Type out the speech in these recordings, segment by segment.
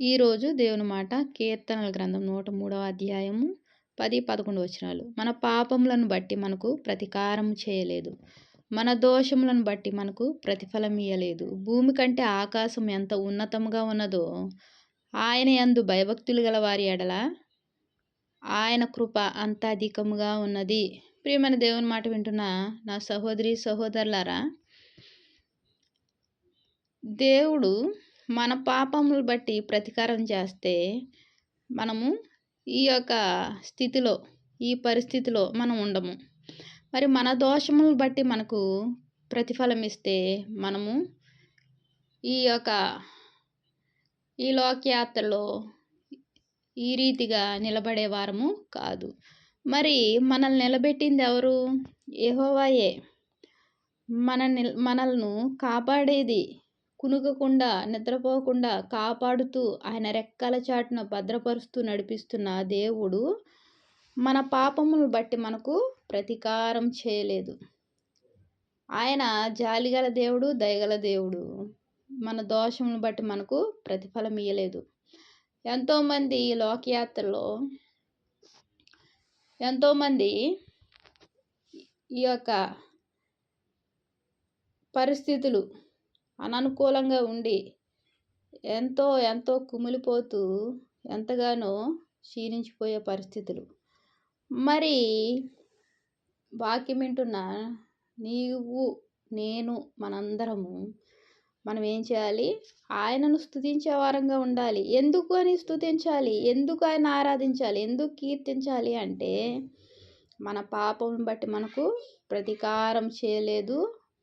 ఈరోజు దేవుని మాట కీర్తనల గ్రంథం నూట మూడవ అధ్యాయము పది పదకొండు వచనాలు. మన పాపములను బట్టి మనకు ప్రతీకారం చేయలేదు. మన దోషములను బట్టి మనకు ప్రతిఫలం ఇయ్యలేదు. భూమి కంటే ఆకాశం ఎంత ఉన్నతముగా ఉన్నదో ఆయన యందు భయభక్తులు గల వారి ఎడల ఆయన కృప అంత అధికముగా ఉన్నది. ప్రియమైన దేవుని మాట వింటున్న నా సహోదరి సహోదరులారా దేవుడు మన పాపములు బట్టి ప్రతీకారం చేస్తే మనము ఈ యొక్క స్థితిలో ఈ పరిస్థితిలో మనం ఉండము. మరి మన దోషములు బట్టి మనకు ప్రతిఫలం ఇస్తే మనము ఈ యొక్క ఈ లోకయాత్రలో ఈ రీతిగా నిలబడే వారము కాదు. మరి మనల్ని నిలబెట్టింది ఎవరు? ఏహోవాయే మన మనల్ని కాపాడేది కునుకకుండా నిద్రపోకుండా కాపాడుతూ ఆయన రెక్కల చాటును భద్రపరుస్తూ నడిపిస్తున్న దేవుడు మన పాపమును బట్టి మనకు ప్రతీకారం చేయలేదు. ఆయన జాలిగల దేవుడు దయగల దేవుడు. మన దోషమును బట్టి మనకు ప్రతిఫలం ఇయ్యలేదు. ఎంతోమంది ఈ లోకయాత్రలో ఎంతోమంది ఈ యొక్క పరిస్థితులు అననుకూలంగా ఉండి ఎంతో ఎంతో కుమిలిపోతూ ఎంతగానో క్షీణించిపోయే పరిస్థితులు. మరి వాక్యం వింటున్న నీవు నేను మనందరము మనం ఏం చేయాలి? ఆయనను స్థుతించే వారంగా ఉండాలి. ఎందుకు అని స్థుతించాలి ఎందుకు ఆయన ఆరాధించాలి? ఎందుకు కీర్తించాలి అంటే మన పాపం బట్టి మనకు ప్రతీకారం చేయలేదు.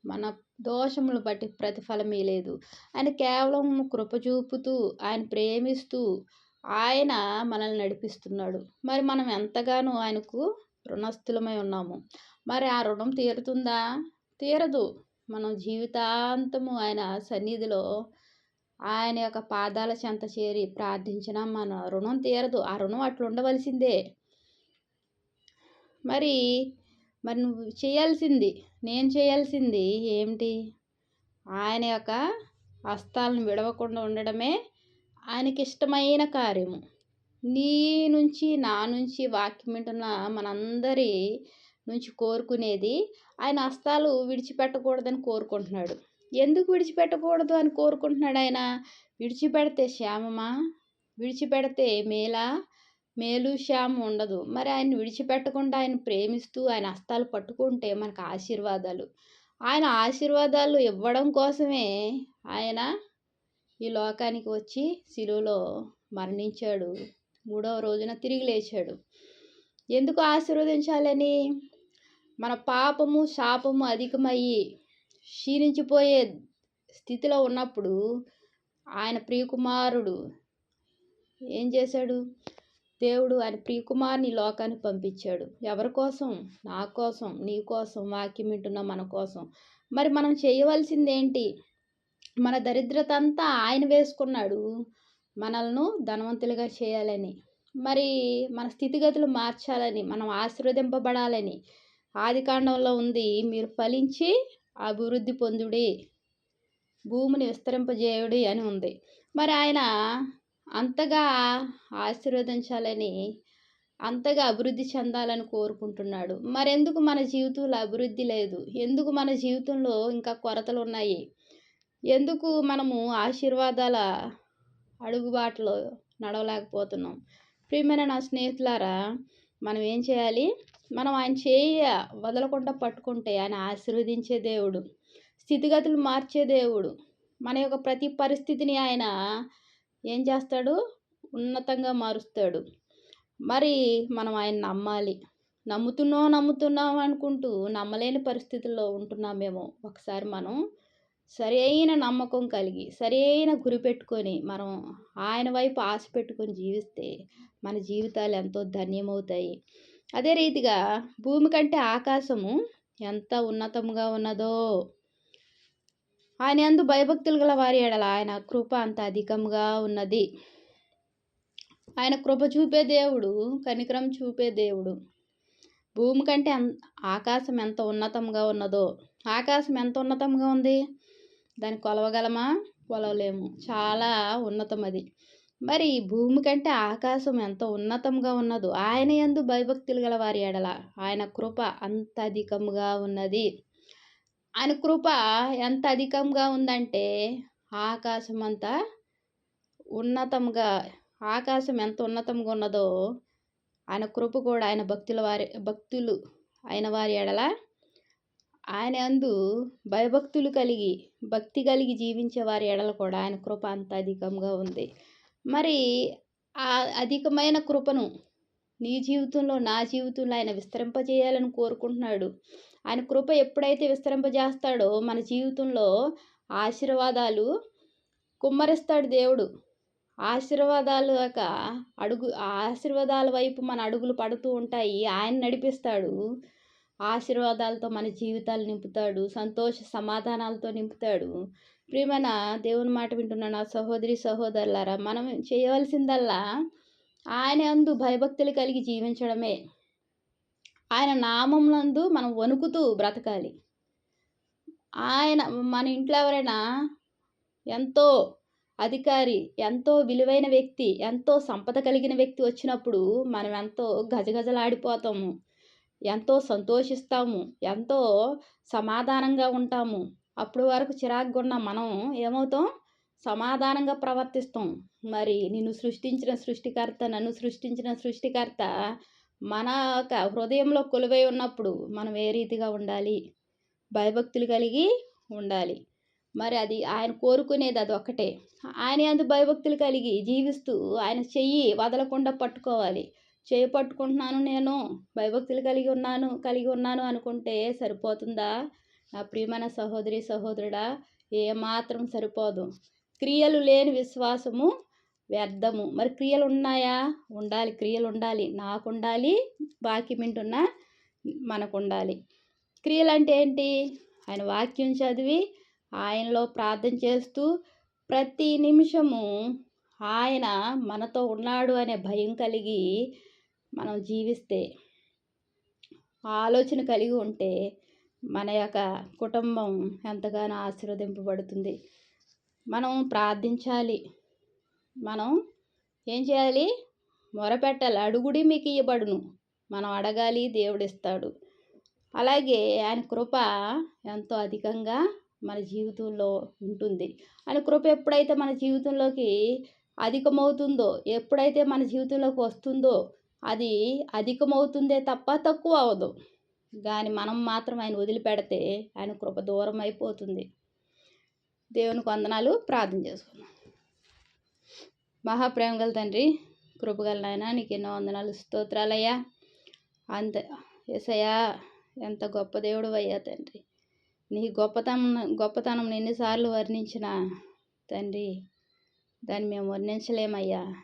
మన దోషములు బట్టి ప్రతిఫలం లేదు. ఆయన కేవలం కృప చూపుతూ ఆయన ప్రేమిస్తూ ఆయన మనల్ని నడిపిస్తున్నాడు. మరి మనం ఎంతగానో ఆయనకు రుణస్థులమై ఉన్నాము. మరి ఆ రుణం తీరుతుందా? తీరదు. మనం జీవితాంతము ఆయన సన్నిధిలో ఆయన యొక్క పాదాల చెంత చేరి ప్రార్థించినా మన రుణం తీరదు. ఆ రుణం అట్లా ఉండవలసిందే మరి మరి నువ్వు చేయాల్సింది నేను చేయాల్సింది ఏమిటి? ఆయన యొక్క హస్తాలను విడవకుండా ఉండడమే ఆయనకి ఇష్టమైన కార్యము. నీ నుంచి నా నుంచి వాక్యం వింటున్న మనందరి నుంచి కోరుకునేది ఆయన హస్తాలు విడిచిపెట్టకూడదని కోరుకుంటున్నాడు. ఎందుకు విడిచిపెట్టకూడదు అని కోరుకుంటున్నాడు ఆయన? విడిచిపెడితే శ్యామమా? విడిచిపెడితే మేలా? మేలు శ్యామ ఉండదు. మరి ఆయన విడిచిపెట్టకుండా ఆయన ప్రేమిస్తూ ఆయన హస్తాలు పట్టుకుంటే మనకు ఆశీర్వాదాలు. ఆయన ఆశీర్వాదాలు ఇవ్వడం కోసమే ఆయన ఈ లోకానికి వచ్చి శిలువలో మరణించాడు. మూడవ రోజున తిరిగి లేచాడు. ఎందుకు ఆశీర్వదించాలని? మన పాపము శాపము అధికమయ్యి క్షీణించిపోయే స్థితిలో ఉన్నప్పుడు ఆయన ప్రియకుమారుడు ఏం చేశాడు? దేవుడు ఆయన ప్రియకుమార్ని లోకానికి పంపించాడు. ఎవరి కోసం? నా కోసం నీ కోసం వాక్యం వింటున్న మన కోసం. మరి మనం చేయవలసింది ఏంటి మన దరిద్రత అంతా ఆయన వేసుకున్నాడు. మనల్ని ధనవంతులుగా చేయాలని మరి మన స్థితిగతులు మార్చాలని మనం ఆశీర్వదింపబడాలని ఆది కాండంలో ఉంది. మీరు ఫలించి అభివృద్ధి పొందుడి భూమిని విస్తరింపజేయుడి అని ఉంది. మరి ఆయన అంతగా ఆశీర్వదించాలని అంతగా అభివృద్ధి చెందాలని కోరుకుంటున్నాడు. మరెందుకు మన జీవితంలో అభివృద్ధి లేదు? ఎందుకు మన జీవితంలో ఇంకా కొరతలు ఉన్నాయి ఎందుకు మనము ఆశీర్వాదాల అడుగుబాటలో నడవలేకపోతున్నాం? ప్రియమైన నా స్నేహితులారా మనం ఏం చేయాలి? మనం ఆయన చేయ వదలకుండా పట్టుకుంటే ఆయన ఆశీర్వదించే దేవుడు స్థితిగతులు మార్చే దేవుడు మన యొక్క ప్రతి పరిస్థితిని ఆయన ఏం చేస్తాడు? ఉన్నతంగా మారుస్తాడు. మరి మనం ఆయన నమ్మాలి. నమ్ముతున్నాం నమ్ముతున్నాం అనుకుంటూ నమ్మలేని పరిస్థితుల్లో ఉంటున్నామేమో ఒకసారి మనం. సరైన నమ్మకం కలిగి సరైన గురి పెట్టుకొని మనం ఆయన వైపు ఆశ పెట్టుకొని జీవిస్తే మన జీవితాలు ఎంతో ధన్యమవుతాయి. అదే రీతిగా భూమి కంటే ఆకాశము ఎంత ఉన్నతంగా ఉన్నదో ఆయన అందు భయభక్తులు గల వారి ఎడల ఆయన కృప అంత అధికంగా ఉన్నది. ఆయన కృప చూపే దేవుడు కనికరం చూపే దేవుడు. భూమి కంటే ఆకాశం ఎంత ఉన్నతంగా ఉన్నదో ఆకాశం ఎంత ఉన్నతంగా ఉంది? దాన్ని కొలవగలమా? కొలవలేము. చాలా ఉన్నతం అది మరి భూమి కంటే ఆకాశం ఎంత ఉన్నతంగా ఉన్నదో ఆయన యందు భయభక్తులు గల వారి ఎడల ఆయన కృప అంత అధికంగా ఉన్నది. ఆయన కృప ఎంత అధికంగా ఉందంటే ఆకాశం అంతా ఉన్నతంగా ఆకాశం ఎంత ఉన్నతంగా ఉన్నదో ఆయన కృప కూడా ఆయన భక్తుల వారి భక్తులు అయిన వారి ఎడల ఆయన అందు భయభక్తులు కలిగి భక్తి కలిగి జీవించే వారి ఎడల కూడా ఆయన కృప అంత అధికంగా ఉంది. మరి ఆ అధికమైన కృపను నీ జీవితంలో నా జీవితంలో ఆయన విస్తరింపజేయాలని కోరుకుంటున్నాడు. ఆయన కృప ఎప్పుడైతే విస్తరింపజేస్తాడో మన జీవితంలో ఆశీర్వాదాలు కుమ్మరిస్తాడు దేవుడు. ఆశీర్వాదాలు యొక్క అడుగు ఆశీర్వాదాల వైపు మన అడుగులు పడుతూ ఉంటాయి. ఆయన నడిపిస్తాడు. ఆశీర్వాదాలతో మన జీవితాలు నింపుతాడు. సంతోష సమాధానాలతో నింపుతాడు. ప్రియమైన దేవుని మాట వింటున్న నా సహోదరి సహోదరులారా మనం చేయవలసిందల్లా ఆయన అందు భయభక్తులు కలిగి జీవించడమే. ఆయన నామంనందు మనం వణుకుతూ బ్రతకాలి. ఆయన మన ఇంట్లో ఎవరైనా ఎంతో అధికారి ఎంతో విలువైన వ్యక్తి ఎంతో సంపద కలిగిన వ్యక్తి వచ్చినప్పుడు మనం ఎంతో గజగజలాడిపోతాము. ఎంతో సంతోషిస్తాము. ఎంతో సమాధానంగా ఉంటాము. అప్పుడు వరకు చిరాకుగా ఉన్న మనం ఏమవుతాం? సమాధానంగా ప్రవర్తిస్తాం. మరి నిన్ను సృష్టించిన సృష్టికర్త నన్ను సృష్టించిన సృష్టికర్త మన యొక్క హృదయంలో కొలువై ఉన్నప్పుడు మనం ఏ రీతిగా ఉండాలి? భయభక్తులు కలిగి ఉండాలి. మరి అది ఆయన కోరుకునేది అది ఒక్కటే. ఆయన అందు భయభక్తులు కలిగి జీవిస్తూ ఆయన చెయ్యి వదలకుండా పట్టుకోవాలి. చేయి పట్టుకుంటున్నాను నేను భయభక్తులు కలిగి ఉన్నాను కలిగి ఉన్నాను అనుకుంటే సరిపోతుందా? నా ప్రియమైన సహోదరి సహోదరుడా ఏమాత్రం సరిపోదు. క్రియలు లేని విశ్వాసము వ్యర్థము. మరి క్రియలు ఉన్నాయా? ఉండాలి. క్రియలు ఉండాలి. నాకు ఉండాలి బాకీ మింటున్న మనకు ఉండాలి క్రియలు అంటే ఏంటి? ఆయన వాక్యం చదివి ఆయనలో ప్రార్థన చేస్తూ ప్రతి నిమిషము ఆయన మనతో ఉన్నాడు అనే భయం కలిగి మనం జీవిస్తే ఆలోచన కలిగి ఉంటే మన యొక్క కుటుంబం ఎంతగానో ఆశీర్వదింపబడుతుంది. మనం ప్రార్థించాలి. మనం ఏం చేయాలి? మొరపెట్టాలి. అడుగుడి మీకు ఇవ్వబడును మనం అడగాలి దేవుడిస్తాడు. అలాగే ఆయన కృప ఎంతో అధికంగా మన జీవితంలో ఉంటుంది. ఆయన కృప ఎప్పుడైతే మన జీవితంలోకి అధికమవుతుందో ఎప్పుడైతే మన జీవితంలోకి వస్తుందో అది అధికమవుతుందే తప్ప తక్కువ అవ్వదు కానీ మనం మాత్రం ఆయన వదిలిపెడితే ఆయన కృప దూరం అయిపోతుంది దేవునికి వందనాలు ప్రార్థన చేసుకున్నాం. మహాప్రేమ గల తండ్రి కృపగల నాయన నీకు ఎన్నో వందనాలు స్తోత్రాలయ్యా. అంత ఎసయ్యా ఎంత గొప్ప దేవుడు అయ్యా తండ్రి. నీ గొప్పతనం గొప్పతనం ఎన్నిసార్లు వర్ణించిన తండ్రి దాన్ని మేము వర్ణించలేమయ్యా.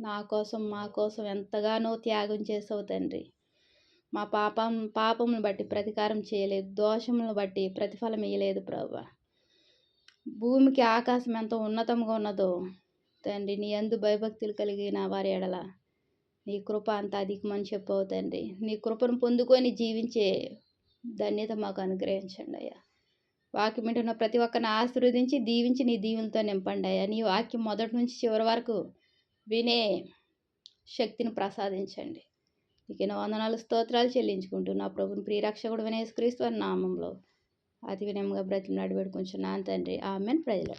నా కోసం మా కోసం ఎంతగానో త్యాగం చేసావు తండ్రి. మా పాపం పాపమును బట్టి ప్రతీకారం చేయలేదు దోషములను బట్టి ప్రతిఫలం ఇయ్యలేదు ప్రభా. భూమికి ఆకాశం ఎంత ఉన్నతంగా ఉన్నదో తండ్రి నీ అందు భయభక్తులు కలిగిన వారి ఎడల నీ కృప అంత అధికమని చెప్పవు తండ్రి. నీ కృపను పొందుకొని జీవించే ధన్యత మాకు అనుగ్రహించండి అయ్యా. వాక్యం వింటున్న ప్రతి ఒక్కరిని ఆశీర్వదించి దీవించి నీ దీవులతో నింపండి అయ్యా. నీ వాక్యం మొదటి నుంచి చివరి వరకు వినే శక్తిని ప్రసాదించండి. నీకు వందనాలు స్తోత్రాలు చెల్లించుకుంటూ నా ప్రభుని ప్రియరక్షకుడు వినేశ్వరీశ్వర నామంలో అతి వినయంగా బ్రతికి నడిపెడుకుంటున్నాను తండ్రి. ఆమెన్. ప్రజలు